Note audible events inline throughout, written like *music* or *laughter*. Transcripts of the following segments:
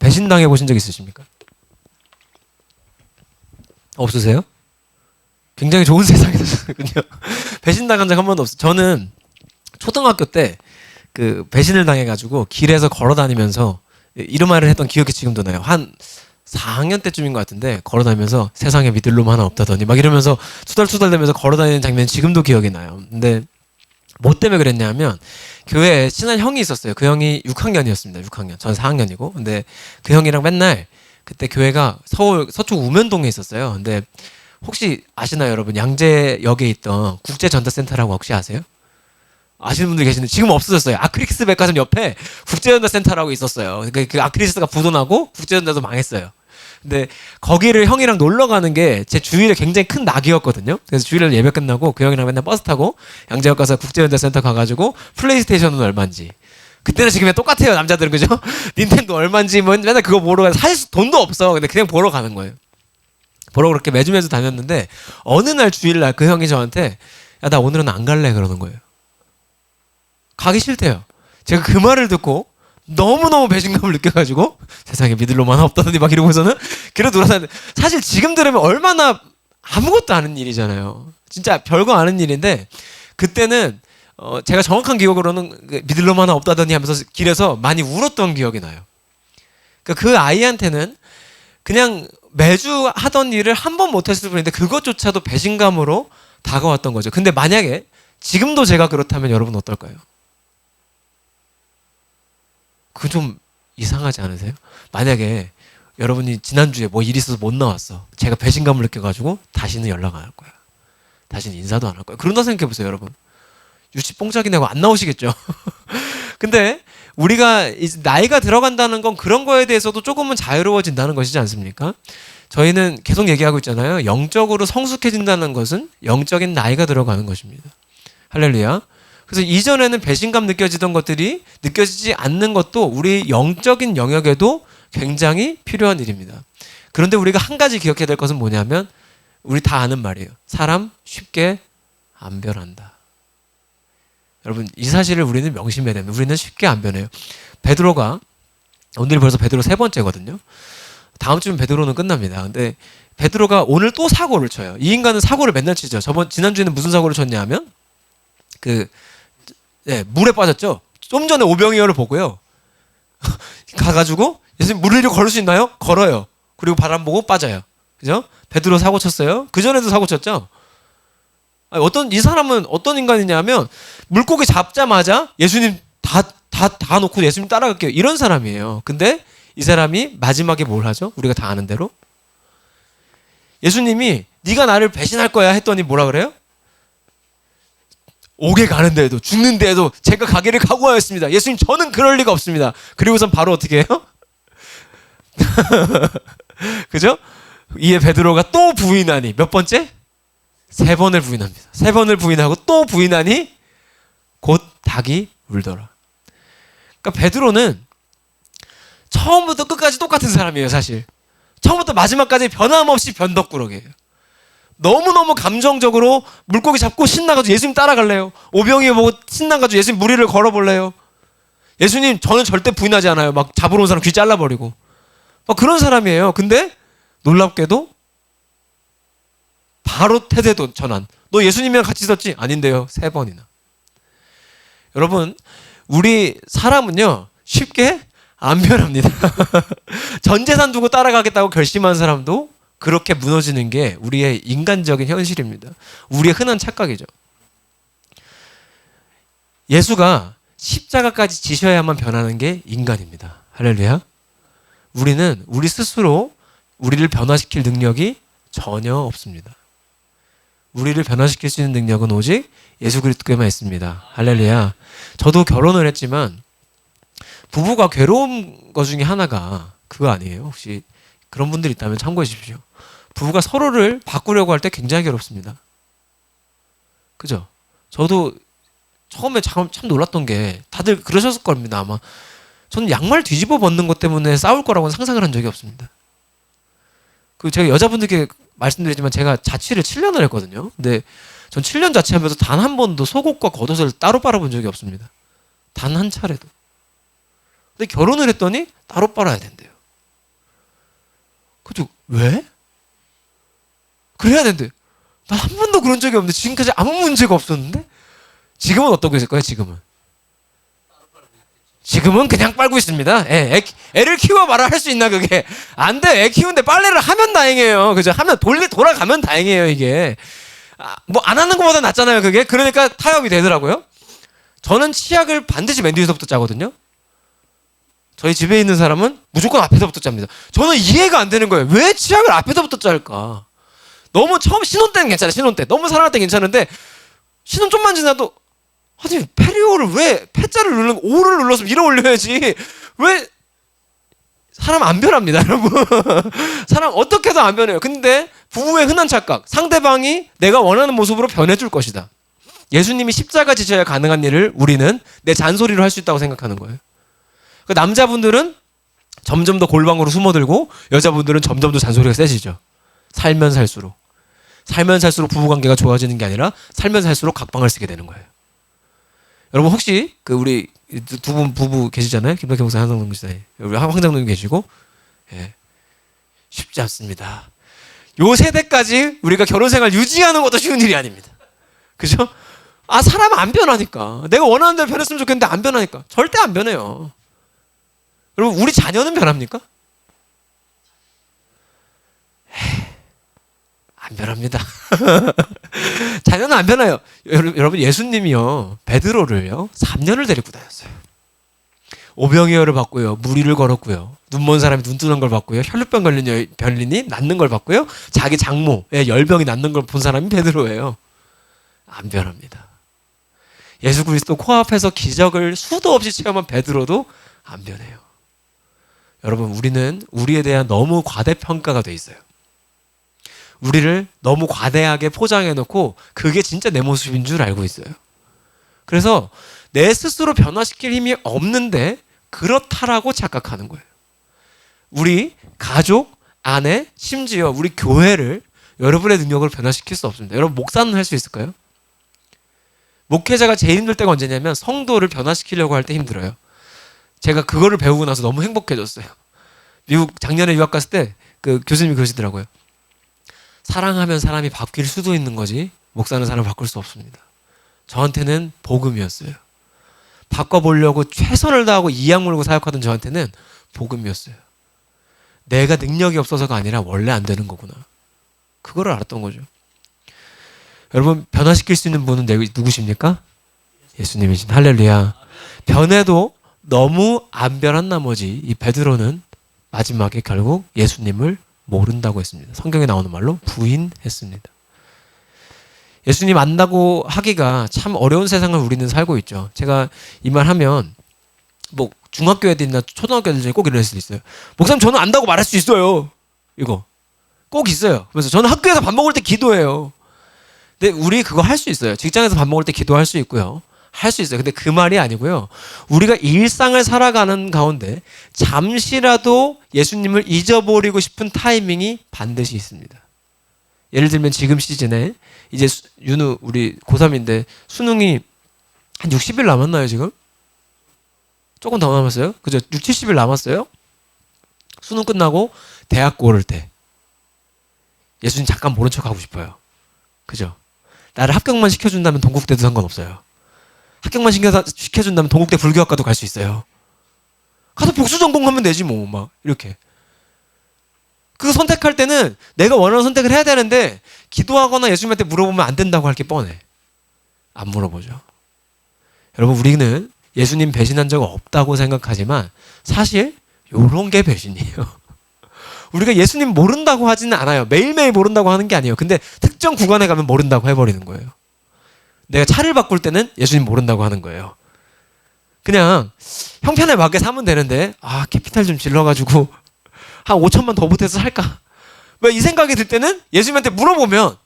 배신당해 보신 적 있으십니까? 없으세요? 굉장히 좋은 *laughs* 세상에 사셨군요. 배신당한 적 한 번도 없어요. 저는 초등학교 때 그 배신을 당해가지고 길에서 걸어 다니면서 이런 말을 했던 기억이 지금도 나요. 한 4학년 때쯤인 것 같은데 걸어 다니면서 세상에 믿을 놈 하나 없다더니 막 이러면서 투덜투덜대면서 걸어 다니는 장면이 지금도 기억이 나요. 근데 뭐 때문에 그랬냐면 교회에 친한 형이 있었어요. 그 형이 6학년이었습니다. 6학년. 전 4학년이고. 근데 그 형이랑 맨날 그때 교회가 서울 서초 우면동에 있었어요. 근데 혹시 아시나요, 여러분? 양재역에 있던 국제전자센터라고 혹시 아세요? 아시는 분들 계시는데 지금 없어졌어요. 아크리스 백화점 옆에 국제전자센터라고 있었어요. 그, 그 아크리스가 부도나고 국제전자도 망했어요. 근데 거기를 형이랑 놀러 가는 게 제 주일에 굉장히 큰 낙이었거든요. 그래서 주일에 예배 끝나고 그 형이랑 맨날 버스 타고 양재역 가서 국제전자센터 가가지고 플레이스테이션은 얼마인지. 그때는 지금이랑 똑같아요 남자들은 그죠? *laughs* 닌텐도 얼마인지 뭐 맨날 그거 보러 가서 사실 돈도 없어. 근데 그냥 보러 가는 거예요. 보러 그렇게 매주 매주 다녔는데 어느 날 주일날 그 형이 저한테 야 나 오늘은 안 갈래 그러는 거예요. 가기 싫대요. 제가 그 말을 듣고 너무너무 배신감을 느껴가지고 세상에 믿을 놈 하나 없다더니 막 이러고서는 길에 돌아다니는데 사실 지금 들으면 얼마나 아무것도 아는 일이잖아요. 진짜 별거 아는 일인데 그때는 어 제가 정확한 기억으로는 그 믿을 놈 하나 없다더니 하면서 길에서 많이 울었던 기억이 나요. 그러니까 그 아이한테는 그냥 매주 하던 일을 한 번 못했을 뿐인데 그것조차도 배신감으로 다가왔던 거죠. 근데 만약에 지금도 제가 그렇다면 여러분 어떨까요? 그거 좀 이상하지 않으세요? 만약에 여러분이 지난주에 뭐 일이 있어서 못 나왔어. 제가 배신감을 느껴가지고 다시는 연락 안 할 거야. 다시는 인사도 안 할 거야. 그런다 생각해보세요, 여러분. 유치 뽕짝이 내고 안 나오시겠죠? *laughs* 근데 우리가 나이가 들어간다는 건 그런 거에 대해서도 조금은 자유로워진다는 것이지 않습니까? 저희는 계속 얘기하고 있잖아요. 영적으로 성숙해진다는 것은 영적인 나이가 들어가는 것입니다. 할렐루야. 그래서 이전에는 배신감 느껴지던 것들이 느껴지지 않는 것도 우리 영적인 영역에도 굉장히 필요한 일입니다. 그런데 우리가 한 가지 기억해야 될 것은 뭐냐면 우리 다 아는 말이에요. 사람 쉽게 안 변한다. 여러분 이 사실을 우리는 명심해야 됩니다. 우리는 쉽게 안 변해요. 베드로가 오늘 벌써 베드로 세 번째거든요. 다음 주면 베드로는 끝납니다. 근데 베드로가 오늘 또 사고를 쳐요. 이 인간은 사고를 맨날 치죠. 저번 지난주에는 무슨 사고를 쳤냐면 그 네, 물에 빠졌죠. 좀 전에 오병이어를 보고요. *laughs* 가가지고 예수님 물 위로 걸을 수 있나요? 걸어요. 그리고 바람 보고 빠져요. 그죠? 베드로 사고 쳤어요. 그 전에도 사고 쳤죠. 아니, 어떤 이 사람은 어떤 인간이냐면 물고기 잡자마자 예수님 다 다 다 놓고 예수님 따라갈게요. 이런 사람이에요. 근데 이 사람이 마지막에 뭘 하죠? 우리가 다 아는 대로 예수님이 네가 나를 배신할 거야 했더니 뭐라 그래요? 오게 가는데도 죽는데도 제가 가기를 각오하였습니다. 예수님 저는 그럴 리가 없습니다. 그리고선 바로 어떻게 해요? *laughs* 그죠? 이에 베드로가 또 부인하니 몇 번째? 세 번을 부인합니다. 세 번을 부인하고 또 부인하니 곧 닭이 울더라. 그러니까 베드로는 처음부터 끝까지 똑같은 사람이에요, 사실. 처음부터 마지막까지 변함없이 변덕꾸러기예요. 너무너무 감정적으로 물고기 잡고 신나가지고 예수님 따라갈래요. 오병이 보고 신나가지고 예수님 무리를 걸어볼래요. 예수님 저는 절대 부인하지 않아요. 막 잡으러 온 사람 귀 잘라버리고. 막 그런 사람이에요. 근데 놀랍게도 바로 태세도 전환. 너 예수님이랑 같이 있었지? 아닌데요. 세 번이나. 여러분, 우리 사람은요, 쉽게 안 변합니다. *laughs* 전 재산 두고 따라가겠다고 결심한 사람도 그렇게 무너지는 게 우리의 인간적인 현실입니다. 우리의 흔한 착각이죠. 예수가 십자가까지 지셔야만 변하는 게 인간입니다. 할렐루야. 우리는 우리 스스로 우리를 변화시킬 능력이 전혀 없습니다. 우리를 변화시킬 수 있는 능력은 오직 예수 그리스도에만 있습니다. 할렐루야. 저도 결혼을 했지만 부부가 괴로운 것 중에 하나가 그거 아니에요. 혹시 그런 분들 있다면 참고해 주십시오. 부부가 서로를 바꾸려고 할 때 굉장히 괴롭습니다. 그죠? 저도 처음에 참, 참 놀랐던 게 다들 그러셨을 겁니다. 아마 저는 양말 뒤집어 벗는 것 때문에 싸울 거라고는 상상을 한 적이 없습니다. 그 제가 여자분들께 말씀드리지만 제가 자취를 7년을 했거든요. 근데 전 7년 자취하면서 단 한 번도 속옷과 겉옷을 따로 빨아본 적이 없습니다. 단 한 차례도. 근데 결혼을 했더니 따로 빨아야 된대 요. 그죠? 왜? 그래야 되는데 난 한 번도 그런 적이 없는데 지금까지 아무 문제가 없었는데 지금은 어떻게 있을 까요? 지금은 지금은 그냥 빨고 있습니다. 예, 애, 애를 키워 말아 할수 있나 그게 안 돼. 애 키우는데 빨래를 하면 다행이에요. 그죠? 하면 돌리 돌아가면 다행이에요 이게. 아, 뭐안 하는 것보다 낫잖아요 그게. 그러니까 타협이 되더라고요. 저는 치약을 반드시 맨 뒤에서부터 짜거든요. 저희 집에 있는 사람은 무조건 앞에서부터 짭니다. 저는 이해가 안 되는 거예요. 왜 치약을 앞에서부터 짤까? 너무 처음 신혼 때는 괜찮아. 신혼 때 너무 사랑할 때 괜찮은데 신혼 좀만 지나도 아니 페리오를 왜 패자를 누르는 오를 눌러서 밀어 올려야지 왜 사람 안 변합니다 *laughs* 여러분 사람 어떻게 해도 안 변해요 근데 부부의 흔한 착각 상대방이 내가 원하는 모습으로 변해줄 것이다 예수님이 십자가 지셔야 가능한 일을 우리는 내 잔소리로 할 수 있다고 생각하는 거예요 그 남자분들은 점점 더 골방으로 숨어들고 여자분들은 점점 더 잔소리가 세지죠 살면 살수록 살면 살수록 부부관계가 좋아지는 게 아니라 살면 살수록 각방을 쓰게 되는 거예요 여러분 혹시 그 우리 두 분 부부 계시잖아요. 김덕현 목사, 한성동 목사, 우리 황장님 계시고, 예. 쉽지 않습니다. 요 세대까지 우리가 결혼 생활 유지하는 것도 쉬운 일이 아닙니다. 그죠? 아 사람 안 변하니까 내가 원하는 대로 변했으면 좋겠는데 안 변하니까 절대 안 변해요. 여러분 우리 자녀는 변합니까? 안 변합니다. *laughs* 자녀는 안 변해요. 여러분 예수님이요 베드로를요 3년을 데리고 다녔어요. 오병이어를 받고요 무리를 걸었고요 눈 먼 사람이 눈 뜨는 걸 봤고요 혈류병 걸린 여, 별린이 낫는 걸 봤고요 자기 장모의 열병이 낫는 걸 본 사람이 베드로예요. 안 변합니다. 예수 그리스도 코앞에서 기적을 수도 없이 체험한 베드로도 안 변해요. 여러분 우리는 우리에 대한 너무 과대평가가 돼 있어요. 우리를 너무 과대하게 포장해 놓고 그게 진짜 내 모습인 줄 알고 있어요. 그래서 내 스스로 변화시킬 힘이 없는데 그렇다라고 착각하는 거예요. 우리 가족, 아내, 심지어 우리 교회를 여러분의 능력을 변화시킬 수 없습니다. 여러분 목사는 할 수 있을까요? 목회자가 제일 힘들 때가 언제냐면 성도를 변화시키려고 할 때 힘들어요. 제가 그거를 배우고 나서 너무 행복해졌어요. 미국 작년에 유학 갔을 때 그 교수님이 그러시더라고요. 사랑하면 사람이 바뀔 수도 있는 거지 목사는 사람을 바꿀 수 없습니다. 저한테는 복음이었어요. 바꿔보려고 최선을 다하고 이악 물고 사역하던 저한테는 복음이었어요. 내가 능력이 없어서가 아니라 원래 안 되는 거구나. 그거를 알았던 거죠. 여러분 변화시킬 수 있는 분은 누구십니까? 예수님이신 할렐루야. 변해도 너무 안 변한 나머지 이 베드로는 마지막에 결국 예수님을 모른다고 했습니다. 성경에 나오는 말로 부인했습니다. 예수님 안다고 하기가 참 어려운 세상을 우리는 살고 있죠. 제가 이 말 하면 뭐 중학교 애들이나 초등학교 애들 중에 꼭 이럴 수도 있어요. 목사님 저는 안다고 말할 수 있어요. 이거 꼭 있어요. 그래서 저는 학교에서 밥 먹을 때 기도해요. 근데 우리 그거 할 수 있어요. 직장에서 밥 먹을 때 기도할 수 있고요. 할 수 있어요. 근데 그 말이 아니고요. 우리가 일상을 살아가는 가운데 잠시라도 예수님을 잊어버리고 싶은 타이밍이 반드시 있습니다. 예를 들면 지금 시즌에 이제 윤우 우리 고3인데 수능이 한 60일 남았나요, 지금? 조금 더 남았어요? 그죠? 6, 70일 남았어요? 수능 끝나고 대학 고를 때 예수님 잠깐 모른 척 하고 싶어요. 그죠? 나를 합격만 시켜준다면 동국대도 상관없어요. 합격만 시켜준다면 동국대 불교학과도 갈 수 있어요. 가서 복수 전공하면 되지 뭐 막 이렇게. 그 선택할 때는 내가 원하는 선택을 해야 되는데 기도하거나 예수님한테 물어보면 안 된다고 할 게 뻔해. 안 물어보죠. 여러분 우리는 예수님 배신한 적 없다고 생각하지만 사실 요런 게 배신이에요. *laughs* 우리가 예수님 모른다고 하지는 않아요. 매일매일 모른다고 하는 게 아니에요. 근데 특정 구간에 가면 모른다고 해버리는 거예요. 내가 차를 바꿀 때는 예수님 모른다고 하는 거예요. 그냥 형편에 맞게 사면 되는데 아 캐피탈 좀 질러가지고 *laughs* 한 5천만 더 보태서 살까? 왜이 생각이 들 때는 예수님한테 물어보면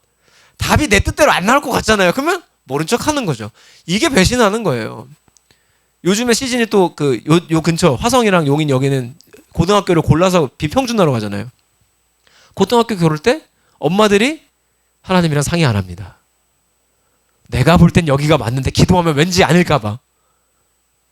답이 내 뜻대로 안 나올 것 같잖아요. 그러면 모른 척 하는 거죠. 이게 배신하는 거예요. 요즘에 시즌이 또 그 요 요 근처 화성이랑 용인 여기는 고등학교를 골라서 비평준 하러 가잖아요. 고등학교 고를 때 엄마들이 하나님이랑 상의 안 합니다. 내가 볼 땐 여기가 맞는데 기도하면 왠지 아닐까봐.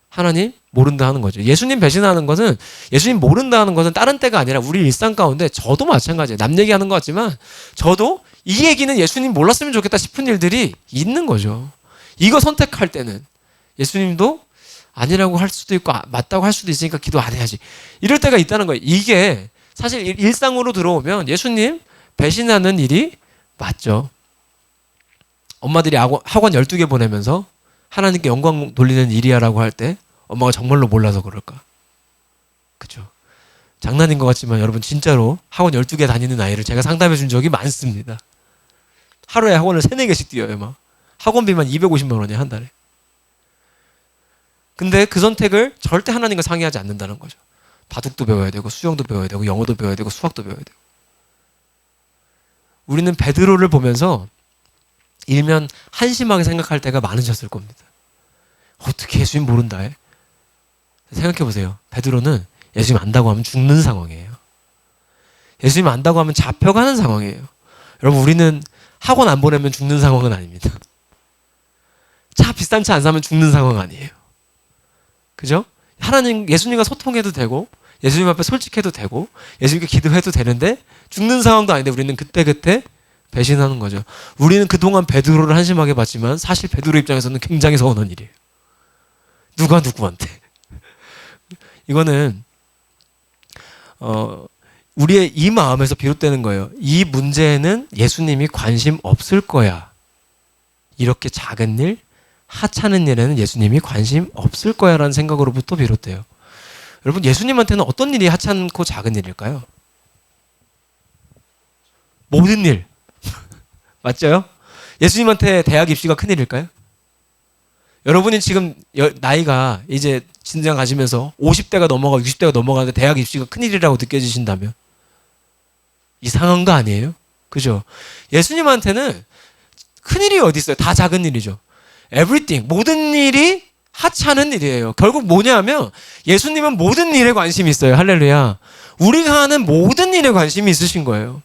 하나님 모른다 하는 거죠. 예수님 배신하는 것은 예수님 모른다 하는 것은 다른 때가 아니라 우리 일상 가운데 저도 마찬가지예요. 남 얘기하는 것 같지만 저도 이 얘기는 예수님 몰랐으면 좋겠다 싶은 일들이 있는 거죠. 이거 선택할 때는 예수님도 아니라고 할 수도 있고 아, 맞다고 할 수도 있으니까 기도 안 해야지. 이럴 때가 있다는 거예요. 이게 사실 일- 일상으로 들어오면 예수님 배신하는 일이 맞죠. 엄마들이 학원, 학원 12개 보내면서 하나님께 영광 돌리는 일이야라고 할 때 엄마가 정말로 몰라서 그럴까? 그죠? 장난인 것 같지만 여러분 진짜로 학원 12개 다니는 아이를 제가 상담해 준 적이 많습니다. 하루에 학원을 3, 4개씩 뛰어요, 막. 학원비만 250만 원이야, 한 달에. 근데 그 선택을 절대 하나님과 상의하지 않는다는 거죠. 바둑도 배워야 되고 수영도 배워야 되고 영어도 배워야 되고 수학도 배워야 되고. 우리는 베드로를 보면서 일면 한심하게 생각할 때가 많으셨을 겁니다. 어떻게 예수님 모른다 해? 생각해 보세요. 베드로는 예수님 안다고 하면 죽는 상황이에요. 예수님 안다고 하면 잡혀가는 상황이에요. 여러분 우리는 학원 안 보내면 죽는 상황은 아닙니다. 차 비싼 차 안 사면 죽는 상황 아니에요. 그죠? 하나님 예수님과 소통해도 되고 예수님 앞에 솔직해도 되고 예수님께 기도해도 되는데 죽는 상황도 아닌데 우리는 그때그때 배신하는 거죠. 우리는 그동안 베드로를 한심하게 봤지만 사실 베드로 입장에서는 굉장히 서운한 일이에요. 누가 누구한테. *laughs* 이거는 어 우리의 이 마음에서 비롯되는 거예요. 이 문제에는 예수님이 관심 없을 거야. 이렇게 작은 일, 하찮은 일에는 예수님이 관심 없을 거야라는 생각으로부터 비롯돼요. 여러분 예수님한테는 어떤 일이 하찮고 작은 일일까요? 모든 일. 맞죠? 예수님한테 대학 입시가 큰 일일까요? 여러분이 지금 여- 나이가 이제 진장 가시면서 50대가 넘어가 60대가 넘어가는데 대학 입시가 큰 일이라고 느껴지신다면 이상한 거 아니에요? 그죠? 예수님한테는 큰 일이 어디 있어요? 다 작은 일이죠. everything 모든 일이 하찮은 일이에요. 결국 뭐냐면 예수님은 모든 일에 관심이 있어요. 할렐루야. 우리가 하는 모든 일에 관심이 있으신 거예요.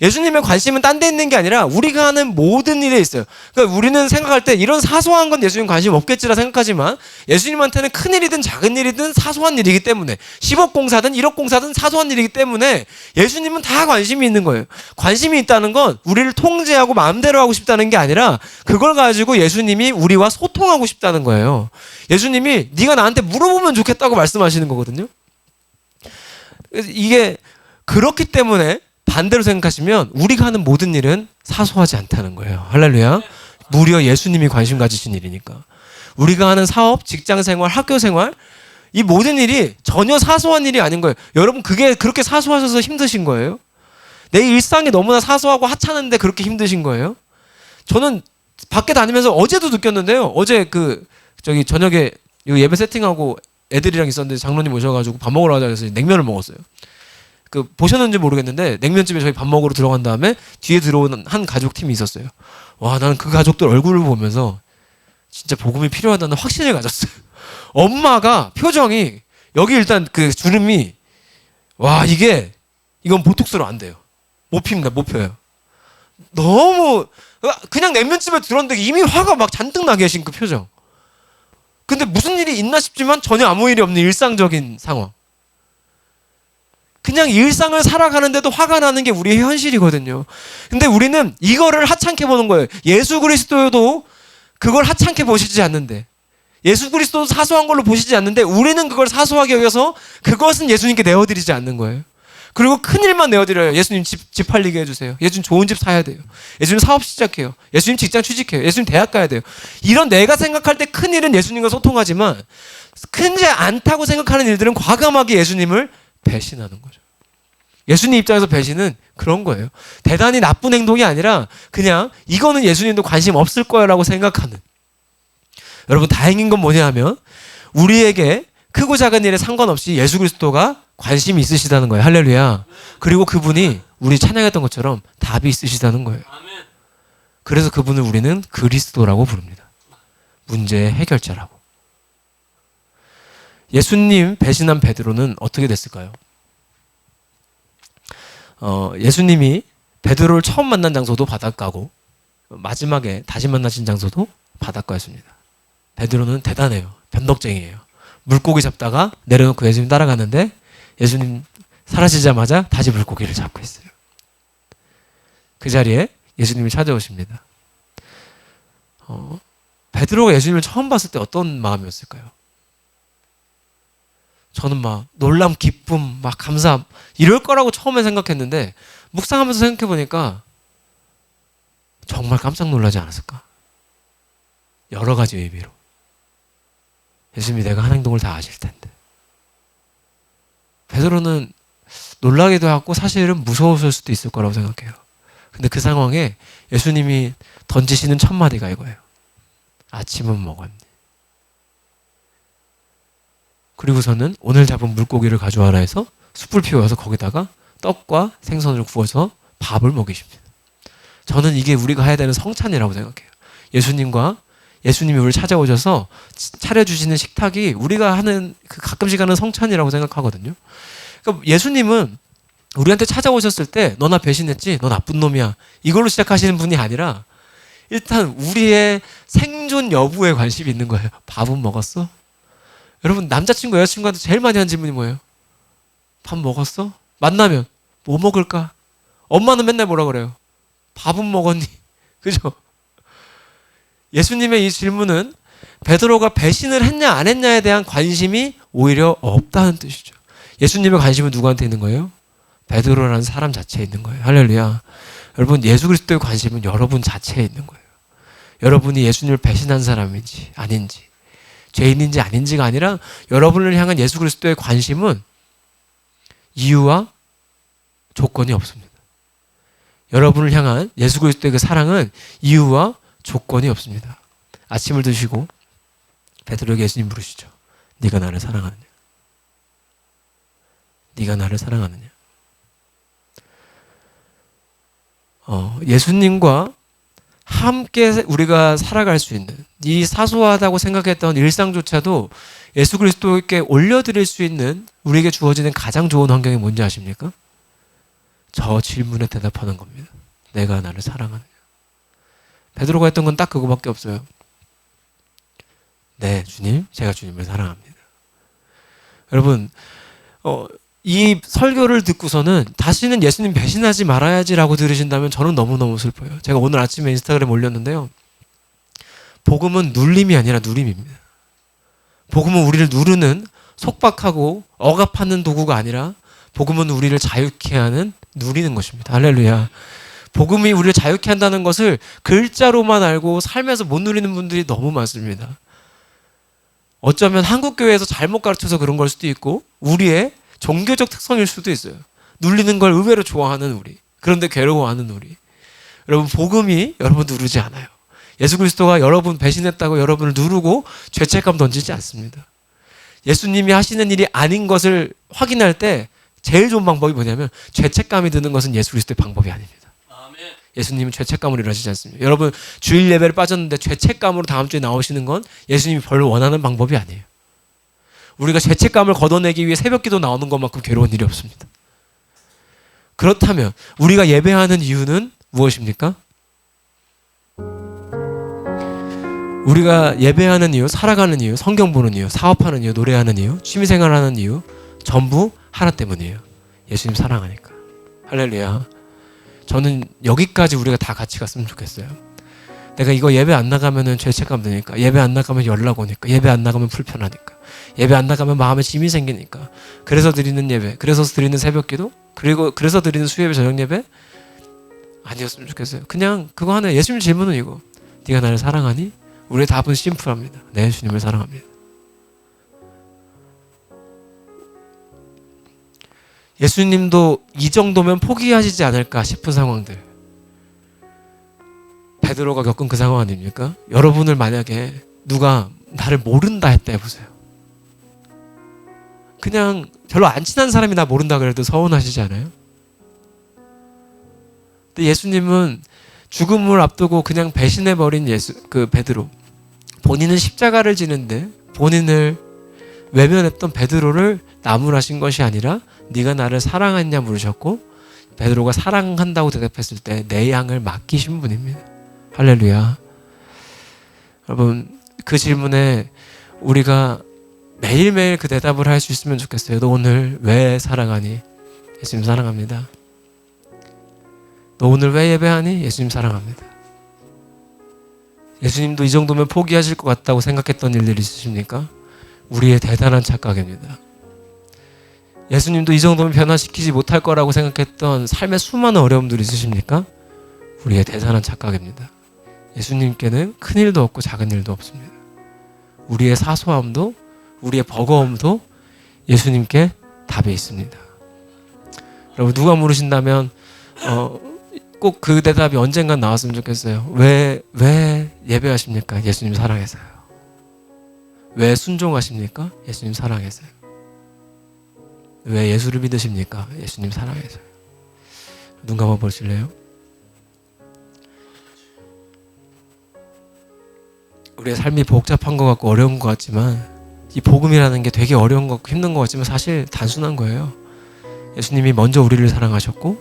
예수님의 관심은 딴 데 있는 게 아니라 우리가 하는 모든 일에 있어요. 그러니까 우리는 생각할 때 이런 사소한 건 예수님 관심 없겠지라 생각하지만 예수님한테는 큰 일이든 작은 일이든 사소한 일이기 때문에 10억 공사든 1억 공사든 사소한 일이기 때문에 예수님은 다 관심이 있는 거예요. 관심이 있다는 건 우리를 통제하고 마음대로 하고 싶다는 게 아니라 그걸 가지고 예수님이 우리와 소통하고 싶다는 거예요. 예수님이 네가 나한테 물어보면 좋겠다고 말씀하시는 거거든요. 이게 그렇기 때문에 반대로 생각하시면 우리가 하는 모든 일은 사소하지 않다는 거예요. 할렐루야. 무려 예수님이 관심 가지신 일이니까. 우리가 하는 사업, 직장 생활, 학교 생활, 이 모든 일이 전혀 사소한 일이 아닌 거예요. 여러분, 그게 그렇게 사소하셔서 힘드신 거예요? 내 일상이 너무나 사소하고 하찮은데 그렇게 힘드신 거예요? 저는 밖에 다니면서 어제도 느꼈는데요. 어제 그, 저기 저녁에 이 예배 세팅하고 애들이랑 있었는데 장로님 오셔가지고 밥 먹으러 가자 해서 냉면을 먹었어요. 그 보셨는지 모르겠는데 냉면집에 저희 밥 먹으러 들어간 다음에 뒤에 들어오는 한 가족 팀이 있었어요. 와 나는 그 가족들 얼굴을 보면서 진짜 복음이 필요하다는 확신을 가졌어요. *laughs* 엄마가 표정이 여기 일단 그 주름이 와 이게 이건 보톡스로 안 돼요. 못 핍니다. 못 펴요. 너무 그냥 냉면집에 들었는데 이미 화가 막 잔뜩 나 계신 그 표정. 근데 무슨 일이 있나 싶지만 전혀 아무 일이 없는 일상적인 상황. 그냥 일상을 살아가는데도 화가 나는 게 우리의 현실이거든요. 근데 우리는 이거를 하찮게 보는 거예요. 예수 그리스도도 그걸 하찮게 보시지 않는데. 예수 그리스도도 사소한 걸로 보시지 않는데 우리는 그걸 사소하게 여겨서 그것은 예수님께 내어드리지 않는 거예요. 그리고 큰 일만 내어드려요. 예수님 집, 집 팔리게 해주세요. 예수님 좋은 집 사야 돼요. 예수님 사업 시작해요. 예수님 직장 취직해요. 예수님 대학 가야 돼요. 이런 내가 생각할 때 큰 일은 예수님과 소통하지만 큰지 않다고 생각하는 일들은 과감하게 예수님을 배신하는 거죠. 예수님 입장에서 배신은 그런 거예요. 대단히 나쁜 행동이 아니라 그냥 이거는 예수님도 관심 없을 거야라고 생각하는. 여러분 다행인 건 뭐냐 하면 우리에게 크고 작은 일에 상관없이 예수 그리스도가 관심이 있으시다는 거예요. 할렐루야. 그리고 그분이 우리 찬양했던 것처럼 답이 있으시다는 거예요. 그래서 그분을 우리는 그리스도라고 부릅니다. 문제의 해결자라고. 예수님 배신한 베드로는 어떻게 됐을까요? 어, 예수님이 베드로를 처음 만난 장소도 바닷가고 마지막에 다시 만나신 장소도 바닷가였습니다. 베드로는 대단해요. 변덕쟁이에요. 물고기 잡다가 내려놓고 예수님 따라가는데 예수님 사라지자마자 다시 물고기를 잡고 있어요. 그 자리에 예수님이 찾아오십니다. 어, 베드로가 예수님을 처음 봤을 때 어떤 마음이었을까요? 저는 막 놀람, 기쁨, 막 감사 이럴 거라고 처음에 생각했는데 묵상하면서 생각해 보니까 정말 깜짝 놀라지 않았을까? 여러 가지 의미로. 예수님이 내가 한 행동을 다 아실 텐데. 베드로는 놀라기도 하고 사실은 무서웠을 수도 있을 거라고 생각해요. 근데 그 상황에 예수님이 던지시는 첫 마디가 이거예요. 아침은 먹었니? 그리고서는 오늘 잡은 물고기를 가져와라 해서 숯불 피워서 거기다가 떡과 생선을 구워서 밥을 먹이십니다. 저는 이게 우리가 해야 되는 성찬이라고 생각해요. 예수님과 예수님이 우리를 찾아오셔서 차려주시는 식탁이 우리가 하는 그 가끔씩 하는 성찬이라고 생각하거든요. 그러니까 예수님은 우리한테 찾아오셨을 때 너나 배신했지? 너 나쁜 놈이야. 이걸로 시작하시는 분이 아니라 일단 우리의 생존 여부에 관심이 있는 거예요. 밥은 먹었어? 여러분 남자친구 여자친구한테 제일 많이 하는 질문이 뭐예요? 밥 먹었어? 만나면 뭐 먹을까? 엄마는 맨날 뭐라 그래요? 밥은 먹었니? *laughs* 그죠? 예수님의 이 질문은 베드로가 배신을 했냐 안 했냐에 대한 관심이 오히려 없다는 뜻이죠. 예수님의 관심은 누구한테 있는 거예요? 베드로라는 사람 자체에 있는 거예요. 할렐루야. 여러분 예수 그리스도의 관심은 여러분 자체에 있는 거예요. 여러분이 예수님을 배신한 사람인지 아닌지 죄인인지 아닌지가 아니라 여러분을 향한 예수 그리스도의 관심은 이유와 조건이 없습니다. 여러분을 향한 예수 그리스도의 그 사랑은 이유와 조건이 없습니다. 아침을 드시고 베드로에게 예수님 물으시죠. 네가 나를 사랑하느냐? 네가 나를 사랑하느냐? 어, 예수님과 함께 우리가 살아갈 수 있는 이 사소하다고 생각했던 일상조차도 예수 그리스도께 올려드릴 수 있는 우리에게 주어지는 가장 좋은 환경이 뭔지 아십니까? 저 질문에 대답하는 겁니다. 내가 나를 사랑하느냐. 베드로가 했던 건 딱 그거밖에 없어요. 네, 주님, 제가 주님을 사랑합니다. 여러분, 어, 이 설교를 듣고서는 다시는 예수님 배신하지 말아야지라고 들으신다면 저는 너무너무 슬퍼요. 제가 오늘 아침에 인스타그램 올렸는데요. 복음은 눌림이 아니라 누림입니다. 복음은 우리를 누르는 속박하고 억압하는 도구가 아니라 복음은 우리를 자유케 하는 누리는 것입니다. 할렐루야. 복음이 우리를 자유케 한다는 것을 글자로만 알고 삶에서 못 누리는 분들이 너무 많습니다. 어쩌면 한국 교회에서 잘못 가르쳐서 그런 걸 수도 있고 우리의 종교적 특성일 수도 있어요. 눌리는 걸 의외로 좋아하는 우리. 그런데 괴로워하는 우리. 여러분, 복음이 여러분 누르지 않아요. 예수 그리스도가 여러분 배신했다고 여러분을 누르고 죄책감 던지지 않습니다. 예수님이 하시는 일이 아닌 것을 확인할 때 제일 좋은 방법이 뭐냐면 죄책감이 드는 것은 예수 그리스도의 방법이 아닙니다. 예수님은 죄책감으로 일하시지 않습니다. 여러분 주일 예배를 빠졌는데 죄책감으로 다음 주에 나오시는 건 예수님이 별로 원하는 방법이 아니에요. 우리가 죄책감을 걷어내기 위해 새벽기도 나오는 것만큼 괴로운 일이 없습니다. 그렇다면 우리가 예배하는 이유는 무엇입니까? 우리가 예배하는 이유, 살아가는 이유, 성경 보는 이유, 사업하는 이유, 노래하는 이유, 취미생활하는 이유 전부 하나 때문이에요. 예수님 사랑하니까. 할렐루야. 저는 여기까지 우리가 다 같이 갔으면 좋겠어요. 내가 이거 예배 안 나가면은 죄책감 드니까 예배 안 나가면 연락 오니까 예배 안 나가면 불편하니까 예배 안 나가면 마음에 짐이 생기니까. 그래서 드리는 예배 그래서 드리는 새벽기도 그리고 그래서 드리는 수요예배 저녁 예배 아니었으면 좋겠어요. 그냥 그거 하나 예수님 질문은 이거. 네가 나를 사랑하니? 우리의 답은 심플합니다. 네 주님을 사랑합니다. 예수님도 이 정도면 포기하시지 않을까 싶은 상황들. 베드로가 겪은 그 상황 아닙니까? 여러분을 만약에 누가 나를 모른다 했다 해보세요. 그냥 별로 안 친한 사람이 나 모른다 그래도 서운하시지 않아요? 근데 예수님은 죽음을 앞두고 그냥 배신해 버린 예수 그 베드로 본인은 십자가를 지는데 본인을 외면했던 베드로를 나무라신 것이 아니라 네가 나를 사랑했냐 물으셨고 베드로가 사랑한다고 대답했을 때 내 양을 맡기신 분입니다. 할렐루야. 여러분, 그 질문에 우리가 매일매일 그 대답을 할 수 있으면 좋겠어요. 너 오늘 왜 사랑하니? 예수님 사랑합니다. 너 오늘 왜 예배하니? 예수님 사랑합니다. 예수님도 이 정도면 포기하실 것 같다고 생각했던 일들이 있으십니까? 우리의 대단한 착각입니다. 예수님도 이 정도면 변화시키지 못할 거라고 생각했던 삶의 수많은 어려움들이 있으십니까? 우리의 대단한 착각입니다. 예수님께는 큰 일도 없고 작은 일도 없습니다. 우리의 사소함도 우리의 버거움도 예수님께 답이 있습니다. 여러분 누가 물으신다면 어, 꼭 그 대답이 언젠간 나왔으면 좋겠어요. 왜 왜 예배하십니까? 예수님 사랑해서요. 왜 순종하십니까? 예수님 사랑해서요. 왜 예수를 믿으십니까? 예수님 사랑해서요. 눈 감아 보실래요? 우리의 삶이 복잡한 것 같고 어려운 것 같지만 이 복음이라는 게 되게 어려운 것 힘든 것 같지만 사실 단순한 거예요. 예수님이 먼저 우리를 사랑하셨고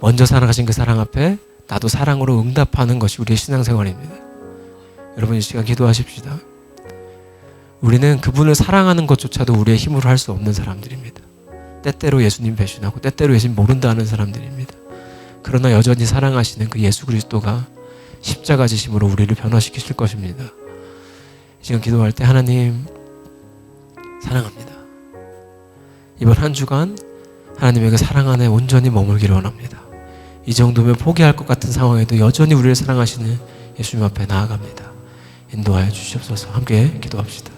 먼저 사랑하신 그 사랑 앞에 나도 사랑으로 응답하는 것이 우리의 신앙생활입니다. 여러분 이 시간 기도하십시다. 우리는 그분을 사랑하는 것조차도 우리의 힘으로 할 수 없는 사람들입니다. 때때로 예수님 배신하고 때때로 예수님 모른다는 사람들입니다. 그러나 여전히 사랑하시는 그 예수 그리스도가 십자가 지심으로 우리를 변화시키실 것입니다. 이 시간 기도할 때 하나님 사랑합니다. 이번 한 주간 하나님의 그 사랑 안에 온전히 머물기를 원합니다. 이 정도면 포기할 것 같은 상황에도 여전히 우리를 사랑하시는 예수님 앞에 나아갑니다. 인도하여 주시옵소서 함께 기도합시다.